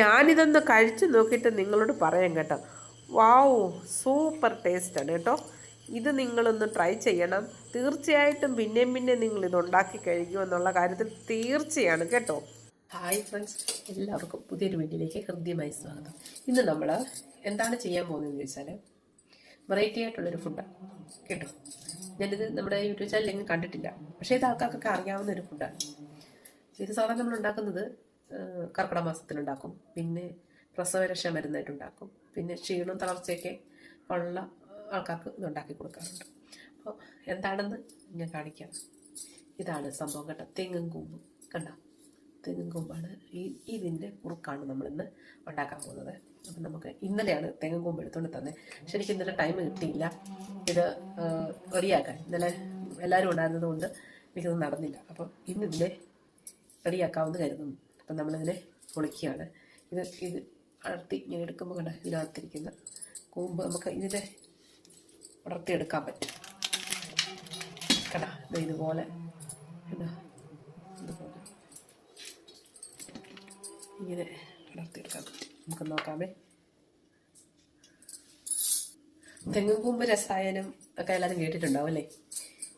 ഞാനിതൊന്ന് കഴിച്ച് നോക്കിയിട്ട് നിങ്ങളോട് പറയാം കേട്ടോ. വാവ് സൂപ്പർ ടേസ്റ്റാണ് കേട്ടോ. ഇത് നിങ്ങളൊന്ന് ട്രൈ ചെയ്യണം. തീർച്ചയായിട്ടും പിന്നെയും പിന്നെ നിങ്ങൾ ഇത് ഉണ്ടാക്കി കഴിക്കുമെന്നുള്ള കാര്യത്തിൽ തീർച്ചയാണ് കേട്ടോ. ഹായ് ഫ്രണ്ട്സ് എല്ലാവർക്കും പുതിയൊരു വീട്ടിലേക്ക് ഹൃദ്യമായി സ്വാഗതം. ഇന്ന് നമ്മൾ എന്താണ് ചെയ്യാൻ പോകുന്നതെന്ന് ചോദിച്ചാൽ വെറൈറ്റി ആയിട്ടുള്ളൊരു ഫുഡാണ് കേട്ടോ. ഞാനിത് നമ്മുടെ യൂട്യൂബ് ചാനലിൽ എങ്ങും കണ്ടിട്ടില്ല. പക്ഷേ ഇത് ആൾക്കാർക്കൊക്കെ അറിയാവുന്ന ഒരു ഫുഡാണ് ഇത് സാധാരണ നമ്മൾ ഉണ്ടാക്കുന്നത് കർക്കിടക മാസത്തിലുണ്ടാക്കും പിന്നെ പ്രസവരക്ഷ മരുന്നായിട്ട് ഉണ്ടാക്കും പിന്നെ ക്ഷീണവും തളർച്ചയൊക്കെ ഉള്ള ആൾക്കാർക്ക് ഇതുണ്ടാക്കി കൊടുക്കാറുണ്ട്. അപ്പോൾ എന്താണെന്ന് ഞാൻ കാണിക്കാം. ഇതാണ് സംഭവം കേട്ടോ. തെങ്ങും കൂമ്പ്. കണ്ട? തെങ്ങും കൂമ്പാണ് ഈ ഇതിന്റെ കുറുക്കാണ് നമ്മളിന്ന് ഉണ്ടാക്കാൻ പോകുന്നത്. അപ്പം നമുക്ക് ഇന്നലെയാണ് തെങ്ങും കൂമ്പ് എടുത്തുകൊണ്ട് തന്നെ. ശരിക്കും ഇന്നലെ ടൈം കിട്ടിയില്ല. ഇത് റെഡിയാക്കാൻ. ഇന്നലെ എല്ലാവരും ഉണ്ടായിരുന്നത് കൊണ്ട് എനിക്കത് നടന്നില്ല. അപ്പം ഇന്നിതിനെ റെഡിയാക്കാമെന്ന് കരുതുന്നു. അപ്പം നമ്മളിതിനെ പൊളിക്കുകയാണ്. ഇത് ഇത് അടർത്തി ഇങ്ങനെ എടുക്കുമ്പോൾ കണ്ട? ഇതിനകത്തിരിക്കുന്ന കൂമ്പ് നമുക്ക് ഇതിനെ അടർത്തിയെടുക്കാൻ പറ്റും. കടാ ഇതുപോലെ. ഇതുപോലെ. ഇങ്ങനെ അടർത്തിയെടുക്കാൻ പറ്റും. നമുക്ക് നോക്കാമേ. തെങ്ങും കൂമ്പ് രസായനം ഒക്കെ എല്ലാവരും കേട്ടിട്ടുണ്ടാവും അല്ലേ?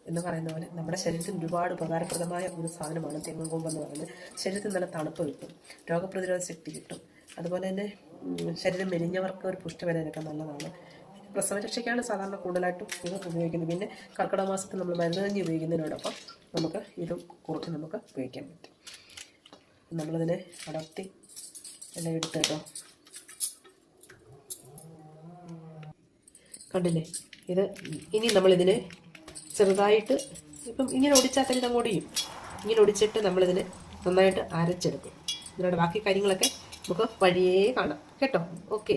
എന്ന് പറയുന്ന പോലെ നമ്മുടെ ശരീരത്തിന് ഒരുപാട് ഉപകാരപ്രദമായ ഒരു സാധനമാണ് തെങ്ങും കൊമ്പ് എന്ന് പറയുന്നത്. ശരീരത്തിന് നല്ല തണുപ്പ് കിട്ടും രോഗപ്രതിരോധ ശക്തി കിട്ടും. അതുപോലെ തന്നെ ശരീരം മെലിഞ്ഞവർക്ക് ഒരു പുഷ്ടി വരാനൊക്കെ നല്ലതാണ് പ്രസവരക്ഷയ്ക്കാണ് സാധാരണ കൂടുതലായിട്ടും ഇത് ഉപയോഗിക്കുന്നത്. പിന്നെ കർക്കിടക മാസത്തിൽ നമ്മൾ മരുന്ന് കഞ്ഞി ഉപയോഗിക്കുന്നതിനോടൊപ്പം നമുക്ക് ഇതും കുറച്ച് നമുക്ക് ഉപയോഗിക്കാൻ പറ്റും. നമ്മളിതിനെ അടർത്തി എല്ലാം എടുത്ത് കേട്ടോ. കണ്ടില്ലേ? ഇത് ഇനി നമ്മളിതിനെ ചെറുതായിട്ട് ഇപ്പം ഇങ്ങനെ ഒടിച്ചാൽ തന്നെ ചെയ്യും ഇങ്ങനെ ഒടിച്ചിട്ട് നമ്മളിതിനെ നന്നായിട്ട് അരച്ചെടുക്കും. ഇതിനോട് ബാക്കി കാര്യങ്ങളൊക്കെ നമുക്ക് വഴിയേ കാണാം. കേട്ടോ? ഓക്കെ.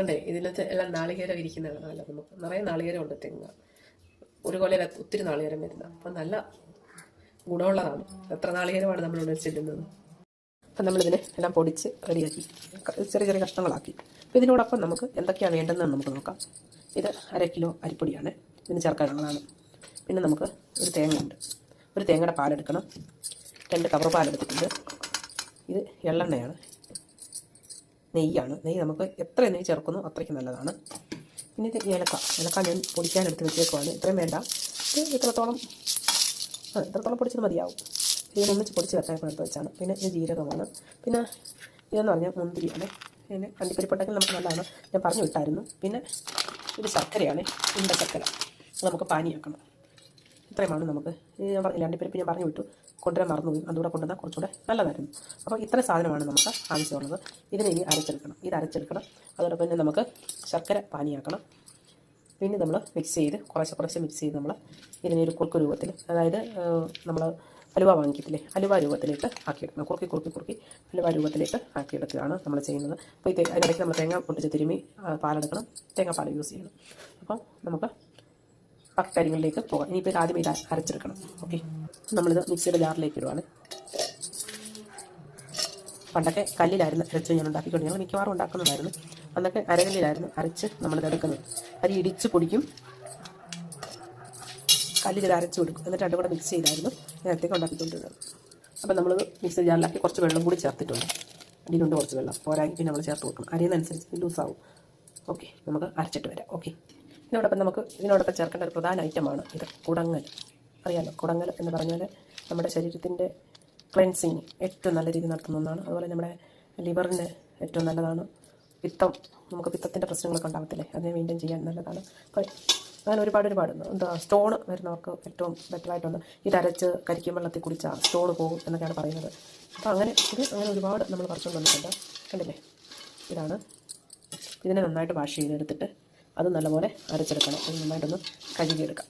ഉണ്ടേ ഇതിനകത്ത് എല്ലാം നാളികേരം ഇരിക്കുന്നതാണ് നല്ല നമുക്ക്. നിറയെ നാളികേരം ഉണ്ട് തെങ്ങ്. ഒരു കൊല്ലം ഒത്തിരി നാളികേരം വരുന്ന. അപ്പം നല്ല ഗുണമുള്ളതാണ്. എത്ര നാളികേരമാണ് നമ്മളിവിടെ ചെല്ലുന്നത് അപ്പം നമ്മളിതിനെ എല്ലാം പൊടിച്ച് റെഡിയാക്കി ചെറിയ ചെറിയ കഷ്ണങ്ങളാക്കി. അപ്പോൾ ഇതിനോടൊപ്പം നമുക്ക് എന്തൊക്കെയാണ് വേണ്ടതെന്ന് നമുക്ക് നോക്കാം. ഇത് അര കിലോ അരിപ്പൊടിയാണ്. ഇതിന് ചേർക്കാനുള്ളതാണ്. പിന്നെ നമുക്ക് ഒരു തേങ്ങയുണ്ട്. ഒരു തേങ്ങയുടെ പാലെടുക്കണം രണ്ട് കവർ പാലെടുത്തിട്ടുണ്ട് ഇത് എള്ളെണ്ണയാണ്. നെയ്യാണ്. നെയ്യ് നമുക്ക് എത്ര നെയ്യ് ചേർക്കുന്നു അത്രയ്ക്ക് നല്ലതാണ്. പിന്നെ ഇത് ഏലക്ക. ഏലക്ക ഞാൻ പൊടിക്കാൻ എടുത്ത് വെച്ചേക്കുവാണ്. ഇത്രയും വേണ്ട. ഇത് ഇത്രത്തോളം ആ ഇത്രത്തോളം പൊടിച്ചത് മതിയാവും? ഇതിനെ ഒന്നിച്ച് പൊടിച്ച് വെക്കാൻ എടുത്ത് വെച്ചാണ്. പിന്നെ ഇത് ജീരകമാണ്. പിന്നെ ഇതെന്ന് പറഞ്ഞാൽ മുന്തിരിയാണ്. പിന്നെ അണ്ടിപ്പരിപ്പുണ്ടെങ്കിൽ നമുക്ക് നല്ലതാണ്. ഞാൻ പറഞ്ഞു വിട്ടായിരുന്നു. പിന്നെ ഇത് ശർക്കരയാണ്. ഉണ്ട ശർക്കര. നമുക്ക് പാനിയാക്കണം ഇത്രയുമാണ് നമുക്ക്. ഞാൻ പറഞ്ഞില്ല രണ്ടുപേരും ഞാൻ പറഞ്ഞു വിട്ടു. കൊണ്ടുവരാൻ മറന്നുപോയി. അതുകൂടെ കൊണ്ടുവന്നാൽ കുറച്ചുകൂടെ നല്ലതായിരുന്നു. അപ്പോൾ ഇത്ര സാധനമാണ് നമുക്ക് ആവശ്യമുള്ളത്. ഇതിനെ ഇനി അരച്ചെടുക്കണം. ഇത് അരച്ചെടുക്കണം. അതോടൊപ്പം തന്നെ നമുക്ക് ശർക്കര പാനിയാക്കണം. പിന്നെ നമ്മൾ മിക്സ് ചെയ്ത് കുറച്ച് കുറച്ച് മിക്സ് ചെയ്ത് നമ്മൾ ഇതിനെ ഒരു കുറുക്ക് രൂപത്തിൽ അതായത് നമ്മൾ ഹലുവ വാങ്ങിക്കത്തില്ലേ? ഹലുവ രൂപത്തിലേക്ക് ആക്കിയെടുക്കണം കുറുക്കി കുറുക്കി കുറുക്കി ഹലുവ രൂപത്തിലേക്ക് ആക്കിയെടുക്കുകയാണ് നമ്മൾ ചെയ്യുന്നത്. അപ്പോൾ ഇത് അതിനിടയ്ക്ക് നമ്മൾ തേങ്ങ പൊട്ടിച്ച് തിരുമി പാലെടുക്കണം. തേങ്ങാപ്പാൽ യൂസ് ചെയ്യണം. അപ്പോൾ നമുക്ക് ബാക്കി കാര്യങ്ങളിലേക്ക് പോകാം. ഇനിയിപ്പോൾ ഇത് ആദ്യം ഇത് അരച്ചെടുക്കണം. ഓക്കെ. നമ്മളിത് മിക്സിയുടെ ജാറിലേക്ക് ഇടുവാണ്. പണ്ടൊക്കെ കല്ലിലായിരുന്നു അരച്ച് ഞാൻ ഉണ്ടാക്കിക്കൊണ്ട് ഞങ്ങൾ മിക്കവാറും ഉണ്ടാക്കുന്നതായിരുന്നു. അന്നൊക്കെ അരകല്ലിലായിരുന്നു അരച്ച് നമ്മളിത് എടുക്കുന്നത് അരി ഇടിച്ച് പൊടിക്കും. കല്ലിൽ അരച്ച് കൊടുക്കും. എന്നിട്ട് രണ്ടും കൂടെ മിക്സ് ചെയ്തായിരുന്നു. നേരത്തെ ഉണ്ടാക്കിക്കൊണ്ടിരുന്നത്. അപ്പം നമ്മൾ മിക്സി ജാറിലാക്കി കുറച്ച് വെള്ളം കൂടി ചേർത്തിട്ടുണ്ട്. അടിയിലുണ്ട് കുറച്ച് വെള്ളം. പിന്നെ നമ്മൾ ചേർത്ത് കൊടുക്കണം. അരിയുന്നതനുസരിച്ച് ലൂസാവും ഓക്കെ നമുക്ക് അരച്ചിട്ട് വരാം. ഓക്കെ ഇതിനോടൊപ്പം നമുക്ക് ഇതിനോടൊപ്പം ചേർക്കേണ്ട ഒരു പ്രധാന ഐറ്റമാണ് ഇത് കുടങ്ങൽ. അറിയാലോ? കുടങ്ങൽ എന്ന് പറഞ്ഞാൽ നമ്മുടെ ശരീരത്തിന്റെ ക്ലെൻസിങ് ഏറ്റവും നല്ല രീതിയിൽ നടത്തുന്ന ഒന്നാണ്. അതുപോലെ നമ്മുടെ ലിവറിന് ഏറ്റവും നല്ലതാണ്. പിത്തം നമുക്ക് പിത്തത്തിന്റെ പ്രശ്നങ്ങളൊക്കെ ഉണ്ടാകത്തില്ലേ അതിനെ മെയിന്റെയിൻ ചെയ്യാൻ നല്ലതാണ്. അപ്പോൾ അങ്ങനെ ഒരുപാട് ഒരുപാട് എന്താ സ്റ്റോൺ വരുന്നവർക്ക് ഏറ്റവും ബെറ്ററായിട്ടൊന്ന് ഇത് അരച്ച് കരിക്കും വെള്ളത്തിൽ കുടിച്ചാൽ സ്റ്റോൺ പോകും എന്നൊക്കെയാണ് പറയുന്നത്. അപ്പോൾ അങ്ങനെ ഇത് അങ്ങനെ ഒരുപാട് നമ്മൾ പറിച്ചുകൊണ്ട് വന്നിട്ടുണ്ട്. കണ്ടില്ലേ? ഇതാണ്. ഇതിനെ നന്നായിട്ട് വാഷ് ചെയ്തെടുത്തിട്ട് അത് നല്ലപോലെ അരച്ചെടുക്കണം. അത് നന്നായിട്ടൊന്ന് കഴുകിയെടുക്കാം.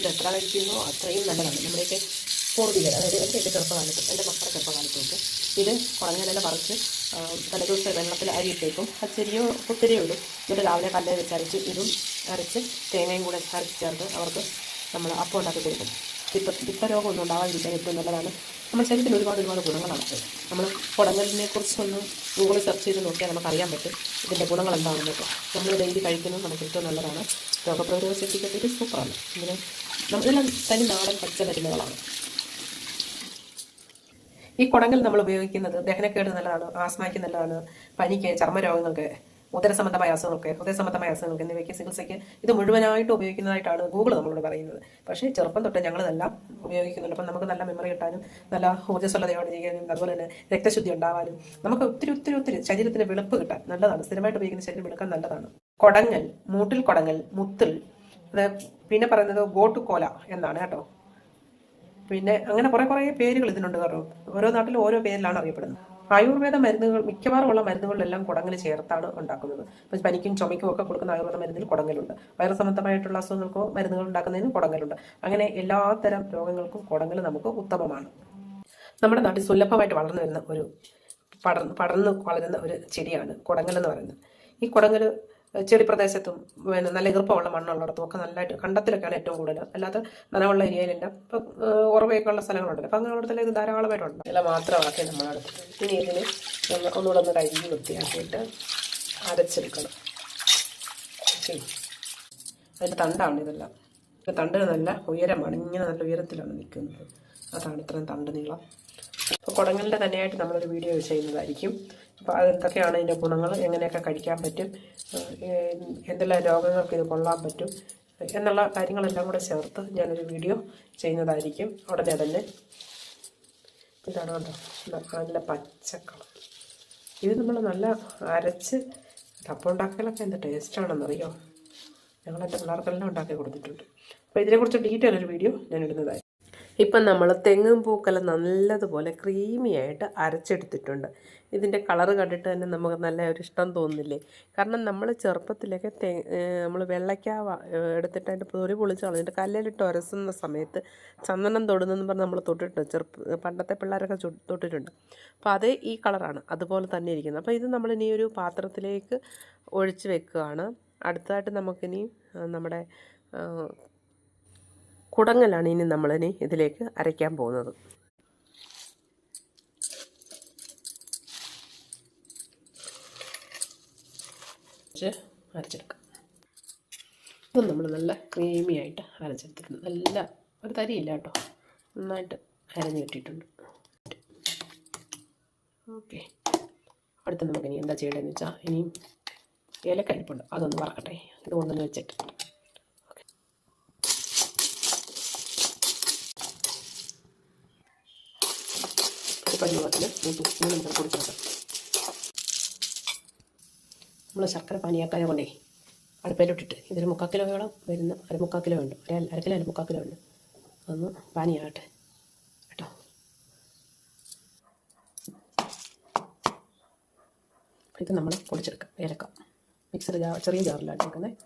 ഇത് എത്ര കഴിക്കുന്നോ അത്രയും നല്ലതാണ്. നമ്മുടെയൊക്കെ പൂർവികർ അതായത് എന്റെ എന്റെ ചെറുപ്പകാലത്തും എന്റെ മക്കളുടെ ചെറുപ്പകാലത്തുമൊക്കെ ഇത് കുളങ്ങനെല്ലാം പറിച്ച് തലേദിവസം വെള്ളത്തിൽ അരിയിട്ടേക്കും. പച്ചരിയോ കുത്തിരിയോ ഇടും എന്നിട്ട് രാവിലെ കല്ലേ വെച്ച് അരച്ച് ഇതും അരച്ച് തേങ്ങയും കൂടെ അരച്ച് ചേർത്ത് അവർക്ക് നമ്മൾ അപ്പം ഉണ്ടാക്കി കൊടുക്കും പിത്ത പിത്തരോഗമൊന്നും ഉണ്ടാകാതിരിക്കാൻ ഏറ്റവും നല്ലതാണ്. നമ്മുടെ ശരീരത്തിന് ഒരുപാട് ഒരുപാട് ഗുണങ്ങളാണ്. നമ്മൾ കുടങ്ങലിനെ കുറിച്ചൊന്ന് ഗൂഗിളിൽ സെർച്ച് ചെയ്ത് നോക്കിയാൽ നമുക്ക് അറിയാൻ പറ്റും. ഇതിന്റെ ഗുണങ്ങൾ എന്താണെന്നൊക്കെ നമ്മൾ ഡെയിലി കഴിക്കുന്നത് നമുക്ക് ഏറ്റവും നല്ലതാണ്. രോഗപ്രതിരോധ ശക്തിക്കൊക്കെ ഇത് സൂപ്പറാണ്. ഇതിന് നമ്മളെല്ലാം തനി നാടൻ പച്ചമരുന്നുകളാണ്. ഈ കുടങ്ങൾ നമ്മൾ ഉപയോഗിക്കുന്നത് ദഹനക്കേട് നല്ലതാണ് ആസ്മയ്ക്ക് നല്ലതാണ് പനിക്ക് ചർമ്മരോഗങ്ങൾക്ക് ഉദര സംബന്ധമായ അസുഖങ്ങൾക്ക് ഹൃദയ സംബന്ധമായ അസുഖങ്ങൾക്ക് എന്നിവയ്ക്ക് ചികിത്സയ്ക്ക് ഇത് മുഴുവനായിട്ട് ഉപയോഗിക്കുന്നതായിട്ടാണ് ഗൂഗിൾ നമ്മളോട് പറയുന്നത്. പക്ഷേ ചെറുപ്പം തൊട്ട് ഞങ്ങൾ ഇതെല്ലാം ഉപയോഗിക്കുന്നുണ്ട്. അപ്പം നമുക്ക് നല്ല മെമ്മറി കിട്ടാനും നല്ല ഊർജസ്വലതയോടെ ചെയ്യാനും അതുപോലെ തന്നെ രക്തശുദ്ധി ഉണ്ടാവാനും നമുക്ക് ഒത്തിരി ഒത്തിരി ഒത്തിരി ശരീരത്തിന് വെളുപ്പ് കിട്ടാൻ നല്ലതാണ്. സ്ഥിരമായിട്ട് ഉപയോഗിക്കുന്ന ശരീരം വെളുക്കാൻ നല്ലതാണ്. കൊടങ്ങൽ മൂട്ടിൽ കൊടങ്ങൽ മുത്തിൽ അത് പിന്നെ പറയുന്നത് ഗോട്ടുകോല എന്നാണ് കേട്ടോ. പിന്നെ അങ്ങനെ കുറെ കുറെ പേരുകൾ ഇതിനുണ്ട് കാരണം ഓരോ നാട്ടിലും ഓരോ പേരിലാണ് അറിയപ്പെടുന്നത്. ആയുർവേദ മരുന്നുകൾ മിക്കവാറും ഉള്ള മരുന്നുകളിലെല്ലാം കുടങ്ങൽ ചേർത്താണ് ഉണ്ടാക്കുന്നത്. ഇപ്പം പനിക്കും ചുമയ്ക്കും ഒക്കെ കൊടുക്കുന്ന ആയുർവേദ മരുന്നിൽ കുടങ്ങലുണ്ട്. വൈറസ് സംബന്ധമായിട്ടുള്ള അസുഖങ്ങൾക്കോ മരുന്നുകൾ ഉണ്ടാക്കുന്നതിന് കുടങ്ങലുണ്ട്. അങ്ങനെ എല്ലാത്തരം രോഗങ്ങൾക്കും കുടങ്ങൽ നമുക്ക് ഉത്തമമാണ്. നമ്മുടെ നാട്ടിൽ സുലഭമായിട്ട് വളർന്നു വരുന്ന ഒരു പടർന്ന് പടർന്ന് വളരുന്ന ഒരു ചെടിയാണ് കുടങ്ങൽ എന്ന് പറയുന്നത്. ഈ കുടങ്ങൽ ചെടി പ്രദേശത്തും പിന്നെ നല്ല ഈർപ്പമുള്ള മണ്ണുള്ളിടത്തും ഒക്കെ നല്ലതായിട്ട് കണ്ടത്തിലൊക്കെയാണ് ഏറ്റവും കൂടുതൽ. അല്ലാതെ നനവുള്ള ഏരിയയിലില്ല. ഇപ്പം ഉറവയൊക്കെ ഉള്ള സ്ഥലങ്ങളുണ്ടല്ലോ അപ്പം അങ്ങനെയുള്ളടത്തെല്ലാം ഇത് ധാരാളമായിട്ടുണ്ട് ഇല മാത്രമാക്കി നമ്മളെടുത്ത്. ഇനി ഇതിന് നമ്മൾ ഒന്നുകൂടെ ഒന്ന് കഴുകി വൃത്തിയാക്കിയിട്ട് അരച്ചെടുക്കണം. അതിന്റെ തണ്ടാണ് ഇതെല്ലാം. ഇത് തണ്ടിന് നല്ല ഉയരമാണ്. ഇങ്ങനെ നല്ല ഉയരത്തിലാണ് നിൽക്കുന്നത്. അതാണ് ഇത്രയും തണ്ട് നീളം. അപ്പോൾ കുടങ്ങളുടെ തന്നെയായിട്ട് നമ്മളൊരു വീഡിയോ ചെയ്യുന്നതായിരിക്കും. അപ്പോൾ അതെന്തൊക്കെയാണ് ഇതിന്റെ ഗുണങ്ങൾ. എങ്ങനെയൊക്കെ കഴിക്കാൻ പറ്റും എന്തെല്ലാം രോഗങ്ങൾക്ക് ഇത് കൊള്ളാൻ പറ്റും എന്നുള്ള കാര്യങ്ങളെല്ലാം കൂടെ ചേർത്ത് ഞാനൊരു വീഡിയോ ചെയ്യുന്നതായിരിക്കും ഉടനെ തന്നെ. ഇതാണ് കേട്ടോ നല്ല പച്ചക്കളർ. ഇത് നമ്മൾ നല്ല അരച്ച് കപ്പ ഉണ്ടാക്കലൊക്കെ എന്ത് ടേസ്റ്റാണെന്നറിയോ ഞങ്ങളെന്റെ പിള്ളേർക്കെല്ലാം ഉണ്ടാക്കി കൊടുത്തിട്ടുണ്ട്. അപ്പോൾ ഇതിനെക്കുറിച്ച് ഡീറ്റെയിൽ ഒരു വീഡിയോ ഞാൻ ഇടുന്നതായി ഇപ്പം നമ്മൾ തെങ്ങും പൂക്കല നല്ലതുപോലെ ക്രീമി ആയിട്ട് അരച്ചെടുത്തിട്ടുണ്ട്. ഇതിന്റെ കളർ കണ്ടിട്ട് തന്നെ നമുക്ക് നല്ല ഒരു ഇഷ്ടം തോന്നുന്നില്ലേ കാരണം നമ്മൾ ചെറുപ്പത്തിലൊക്കെ തെ നമ്മൾ വെള്ളയ്ക്ക എടുത്തിട്ട് അതിന്റെ പൊറി പൊളിച്ച് കളഞ്ഞിട്ട് കല്ലിലിട്ട് ഉരസുന്ന സമയത്ത് ചന്ദനം തൊടുന്നെന്ന് പറഞ്ഞ് നമ്മൾ തൊട്ടിട്ടുണ്ട്. ചെറുപ്പ പണ്ടത്തെ പിള്ളേരൊക്കെ തൊട്ടിട്ടുണ്ട്. അപ്പോൾ അതേ ഈ കളറാണ് അതുപോലെ തന്നെ ഇരിക്കുന്നത്. അപ്പോൾ ഇത് നമ്മൾ ഇനി ഒരു പാത്രത്തിലേക്ക് ഒഴിച്ച് വെക്കുകയാണ്. അടുത്തതായിട്ട് നമുക്കിനി നമ്മുടെ കുടങ്ങലാണ് ഇനി നമ്മളിനി ഇതിലേക്ക് അരയ്ക്കാൻ പോകുന്നത്. അരച്ചെടുക്കാം. ഇപ്പം നമ്മൾ നല്ല ക്രീമി ആയിട്ട് അരച്ചെടുത്തിട്ടുണ്ട്. നല്ല ഒരു തരിയില്ല കേട്ടോ. നന്നായിട്ട് അരഞ്ഞ് കിട്ടിയിട്ടുണ്ട്. ഓക്കെ. അടുത്ത് നമുക്ക് ഇനി എന്താ ചെയ്യേണ്ടതെന്ന് വെച്ചാൽ ഇനിയും ഏലക്കരിപ്പുണ്ട് അതൊന്ന് വറക്കട്ടെ. ഇത് കൊണ്ടുവന്ന് വെച്ചിട്ട്. ഒരു പരുവത്തിന് ഇങ്ങനെ നമുക്ക് നമുക്ക് പൊടിച്ചെടുക്കാം നമ്മൾ ശർക്കര പാനിയാക്കാതെ കൊണ്ടേ അടുപ്പയിലോട്ടിട്ട് ഇതൊരു മുക്കാൽ കിലോയോളം വരുന്ന അര മുക്കാൽ കിലോ ഉണ്ട് ഒരു അര കിലോ അല്ല മുക്കാൽ കിലോ ഉണ്ട് അതൊന്ന് പാനിയാകട്ടെ. കേട്ടോ? ഇത് നമ്മൾ പൊടിച്ചെടുക്കാം. ഏലക്ക. മിക്സർ ചെറിയ ജാറിലാണ് എടുക്കുന്നത്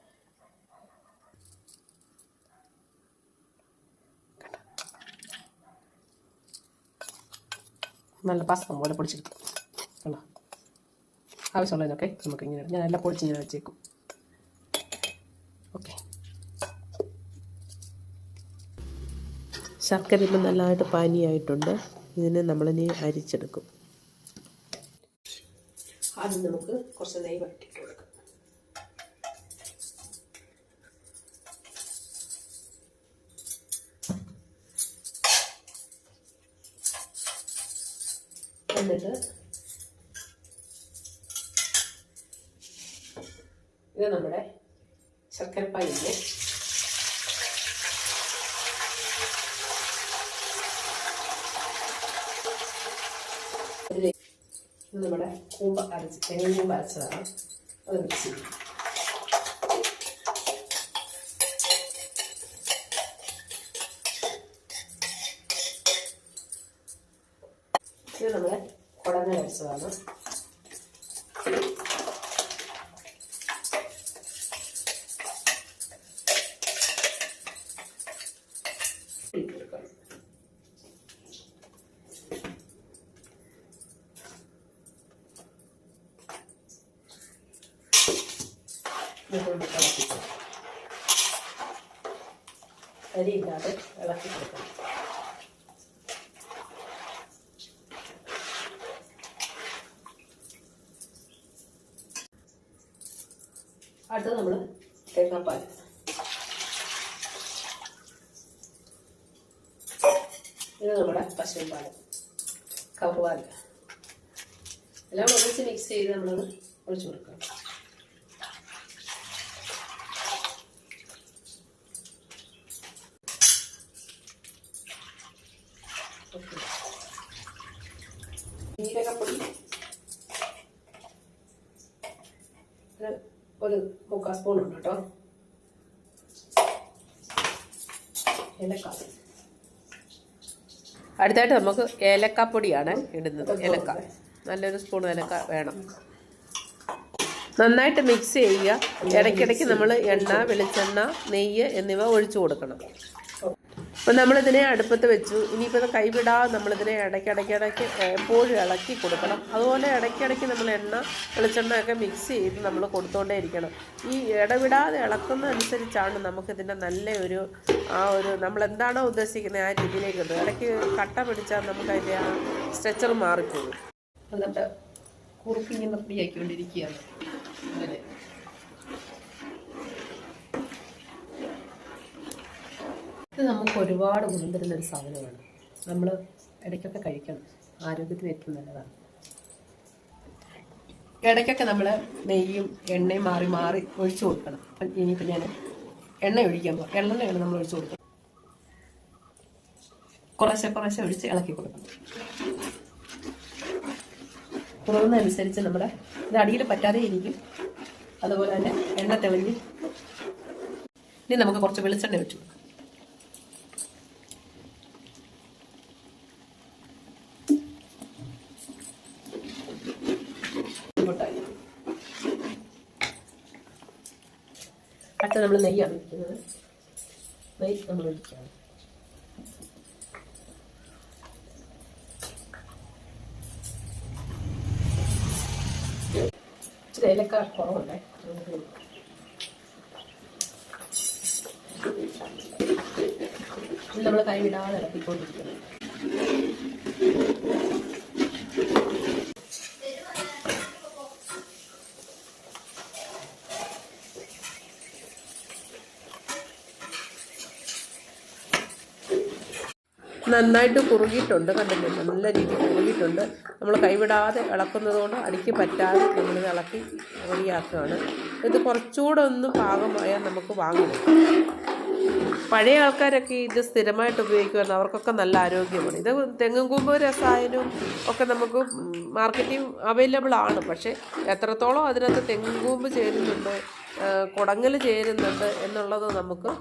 നല്ല പാസ്തം പോലെ പൊടിച്ചെടുത്തു. കണ്ടോ? ആവശ്യമുള്ളതിനൊക്കെ നമുക്ക് ഇങ്ങനെ ഞാൻ എല്ലാം പൊടിച്ച് ഇങ്ങനെ വെച്ചേക്കും. ഓക്കെ ശർക്കര ഇപ്പം നല്ലതായിട്ട് പാനിയായിട്ടുണ്ട്. ഇതിനെ നമ്മളിനി അരിച്ചെടുക്കും. ആദ്യം നമുക്ക് കുറച്ച് നെയ്യ് വരട്ടിയിട്ട് ഇതിലേക്ക് ഇത് നമ്മുടെ കൂമ്പ് അരച്ച് തെങ്ങിൻ കൂമ്പ് അരച്ചതാണ്. അത് മിക്സ് ചെയ്യും. നമ്മുടെ കുടങ്ങ അരച്ചതാണ്. ഇതുകൊണ്ട് ഇളക്കി അരിയില്ലാതെ ഇളക്കി കൊടുക്കണം. അടുത്തത് നമ്മൾ തേങ്ങാപ്പാൽ. ഇത് നമ്മുടെ പശുപാൽ കവുപാൽ എല്ലാം ഒന്നിച്ച് മിക്സ് ചെയ്ത് നമ്മളത് ഒഴിച്ചു കൊടുക്കണം. ഒരു മുക്കാൽ സ്പൂൺ ഉണ്ട് കേട്ടോ. ഏലക്ക. അടുത്തായിട്ട് നമുക്ക് ഏലക്കാപ്പൊടിയാണ് ഇടുന്നത്. ഏലക്ക. നല്ലൊരു സ്പൂൺ ഏലക്ക വേണം. നന്നായിട്ട് മിക്സ് ചെയ്യുക. ഇടയ്ക്കിടയ്ക്ക് നമ്മൾ എണ്ണ വെളിച്ചെണ്ണ നെയ്യ് എന്നിവ ഒഴിച്ചു കൊടുക്കണം. അപ്പം നമ്മളിതിനെ അടുപ്പത്ത് വെച്ചു. ഇനിയിപ്പോൾ കൈവിടാതെ നമ്മളിതിനെ ഇടയ്ക്കിടയ്ക്കിടയ്ക്ക് എപ്പോഴും ഇളക്കി കൊടുക്കണം. അതുപോലെ ഇടയ്ക്കിടയ്ക്ക് നമ്മൾ എണ്ണ വെളിച്ചെണ്ണ ഒക്കെ മിക്സ് ചെയ്ത് നമ്മൾ കൊടുത്തുകൊണ്ടേ ഇരിക്കണം. ഈ ഇടവിടാതെ ഇളക്കുന്നതനുസരിച്ചാണ് നമുക്കിതിന്റെ നല്ല ഒരു ആ ഒരു നമ്മൾ എന്താണോ ഉദ്ദേശിക്കുന്നത് ആ രീതിയിലേക്ക് കിട്ടും ഇടയ്ക്ക് കട്ട പിടിച്ചാൽ നമുക്ക് അതിന്റെ ആ സ്ട്രെച്ചർ മാറിപ്പോകും. എന്നിട്ട് കുറുക്കിങ്ങനെ ഫ്രീ അങ്ങനെ ഇത് നമുക്ക് ഒരുപാട് ഗുണം തരുന്ന ഒരു സാധനമാണ്. നമ്മൾ ഇടയ്ക്കൊക്കെ കഴിക്കണം. ആരോഗ്യത്തിന് ഏറ്റവും നല്ലതാണ്. ഇടയ്ക്കൊക്കെ നമ്മൾ നെയ്യും എണ്ണയും മാറി മാറി ഒഴിച്ചു കൊടുക്കണം. അപ്പം ഇനിയിപ്പോൾ ഞാൻ എണ്ണ ഒഴിക്കാൻ പോകും എള്ളെണ്ണയാണ് നമ്മൾ ഒഴിച്ചു കൊടുക്കണം കുറേശ്ശെ കുറേശ്ശെ ഒഴിച്ച് ഇളക്കി കൊടുക്കണം. കുറവുന്നതനുസരിച്ച് നമ്മുടെ ഇത് അടിയിൽ പറ്റാതെ ഇരിക്കും. അതുപോലെ തന്നെ എണ്ണ തെളിഞ്ഞ് ഇനി നമുക്ക് കുറച്ച് വെളിച്ചെണ്ണ വെച്ചു കൊടുക്കാം. അടുത്ത നമ്മൾ നെയ്യാണ് ഒഴിക്കുന്നത് നെയ്യ് നമ്മൾ ഒഴിക്കുകയാണ് ഇച്ചിരി ഏലക്ക കുറവുണ്ടേ? നമ്മൾ കൈവിടാതെ ഇറക്കിക്കൊണ്ടിരിക്കണം നന്നായിട്ട് കുറുകിയിട്ടുണ്ട് കണ്ടില്ലേ? നല്ല രീതിയിൽ കുറുകിയിട്ടുണ്ട്. നമ്മൾ കൈവിടാതെ ഇളക്കുന്നത് കൊണ്ട് അടിക്ക് പറ്റാതെ നമ്മൾ ഇളക്കി റെഡിയാക്കുകയാണ്. ഇത് കുറച്ചുകൂടെ ഒന്ന് പാകമായാൽ നമുക്ക് വാങ്ങും. പഴയ ആൾക്കാരൊക്കെ ഇത് സ്ഥിരമായിട്ട് ഉപയോഗിക്കുമായിരുന്നു അവർക്കൊക്കെ നല്ല ആരോഗ്യമാണ്. ഇത് തെങ്ങും കൂമ്പ് രസായനവും ഒക്കെ നമുക്ക് മാർക്കറ്റിൽ അവൈലബിൾ ആണ്. പക്ഷേ എത്രത്തോളം അതിനകത്ത് തെങ്ങും കൂമ്പ് ചേരുന്നുണ്ട് കുടങ്ങൽ ചേരുന്നുണ്ട് എന്നുള്ളത് നമുക്ക്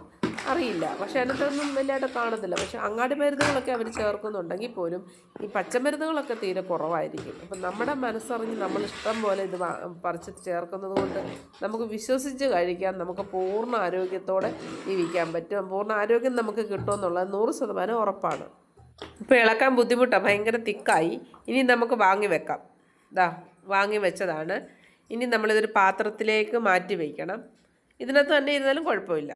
അറിയില്ല. പക്ഷെ അതിനകത്തൊന്നും വലിയതായിട്ട് കാണത്തില്ല. പക്ഷെ അങ്ങാടി മരുന്നുകളൊക്കെ അവർ ചേർക്കുന്നുണ്ടെങ്കിൽ പോലും ഈ പച്ചമരുന്നുകളൊക്കെ തീരെ കുറവായിരിക്കും. അപ്പം നമ്മുടെ മനസ്സറിഞ്ഞ് നമ്മൾ ഇഷ്ടം പോലെ ഇത് പറിച്ച് ചേർക്കുന്നത് കൊണ്ട് നമുക്ക് വിശ്വസിച്ച് കഴിക്കാൻ നമുക്ക് പൂർണ ആരോഗ്യത്തോടെ ജീവിക്കാൻ പറ്റും. പൂർണ ആരോഗ്യം നമുക്ക് കിട്ടുമെന്നുള്ളത് നൂറ് ശതമാനം ഉറപ്പാണ്. ഇപ്പോൾ ഇളക്കാൻ ബുദ്ധിമുട്ടാണ് ഭയങ്കര തിക്കായി. ഇനി നമുക്ക് വാങ്ങി വെക്കാം. ഇതാ വാങ്ങി വെച്ചതാണ്. ഇനി നമ്മളിതൊരു പാത്രത്തിലേക്ക് മാറ്റി വയ്ക്കണം. ഇതിനകത്ത് തന്നെ ഇരുന്നാലും കുഴപ്പമില്ല.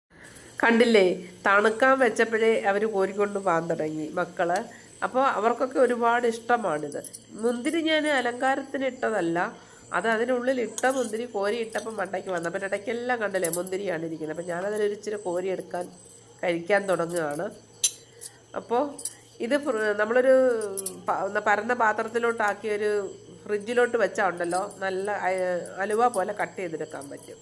കണ്ടില്ലേ? തണുക്കാൻ വെച്ചപ്പോഴേ അവർ കോരിക്കൊണ്ട് പോകാൻ തുടങ്ങി മക്കൾ. അപ്പോൾ അവർക്കൊക്കെ ഒരുപാട് ഇഷ്ടമാണിത്. മുന്തിരി ഞാൻ അലങ്കാരത്തിന് ഇട്ടതല്ല. അത് അതിനുള്ളിൽ ഇട്ട മുന്തിരി കോരി ഇട്ടപ്പോൾ മണ്ടയ്ക്ക് വന്നു. അപ്പം ഇടയ്ക്കെല്ലാം കണ്ടില്ലേ മുന്തിരിയാണ് ഇരിക്കുന്നത്. അപ്പം ഞാനതിലൊരു ഇച്ചിരി കോരി എടുക്കാൻ കഴിക്കാൻ തുടങ്ങുകയാണ്. അപ്പോൾ ഇത് നമ്മളൊരു പരന്ന പാത്രത്തിലോട്ടാക്കി ഒരു ഫ്രിഡ്ജിലോട്ട് വെച്ചാൽ ഉണ്ടല്ലോ. നല്ല അലുവ പോലെ കട്ട് ചെയ്തെടുക്കാൻ പറ്റും.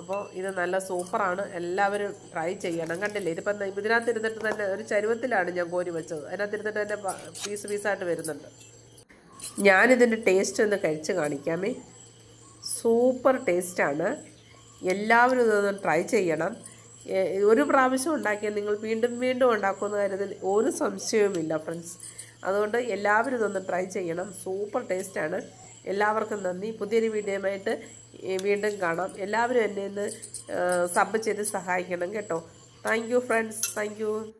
അപ്പോൾ ഇത് നല്ല സൂപ്പറാണ്. എല്ലാവരും ട്രൈ ചെയ്യണം. കണ്ടില്ലേ? ഇതിപ്പം ഇതിനകത്ത് ഇരുന്നിട്ട് തന്നെ ഒരു ചരുവത്തിലാണ് ഞാൻ കോരി വെച്ചത്. അതിനകത്ത് ഇരുന്നിട്ട് തന്നെ പീസ് പീസായിട്ട് വരുന്നുണ്ട്. ഞാനിതിന്റെ ടേസ്റ്റ് ഒന്ന് കഴിച്ച് കാണിക്കാമേ. സൂപ്പർ ടേസ്റ്റാണ് എല്ലാവരും ഇതൊന്ന് ട്രൈ ചെയ്യണം. ഒരു പ്രാവശ്യം ഉണ്ടാക്കിയാൽ നിങ്ങൾ വീണ്ടും വീണ്ടും ഉണ്ടാക്കുന്ന കാര്യത്തിൽ ഒരു സംശയവുമില്ല ഫ്രണ്ട്സ് അതുകൊണ്ട് എല്ലാവരും ഇതൊന്ന് ട്രൈ ചെയ്യണം. സൂപ്പർ ടേസ്റ്റാണ് എല്ലാവർക്കും നന്ദി. പുതിയൊരു വീഡിയോയുമായിട്ട് വീണ്ടും കാണാം. എല്ലാവരും എന്നെ ഒന്ന് സബ് ചെയ്ത് സഹായിക്കണം കേട്ടോ. Thank you friends thank you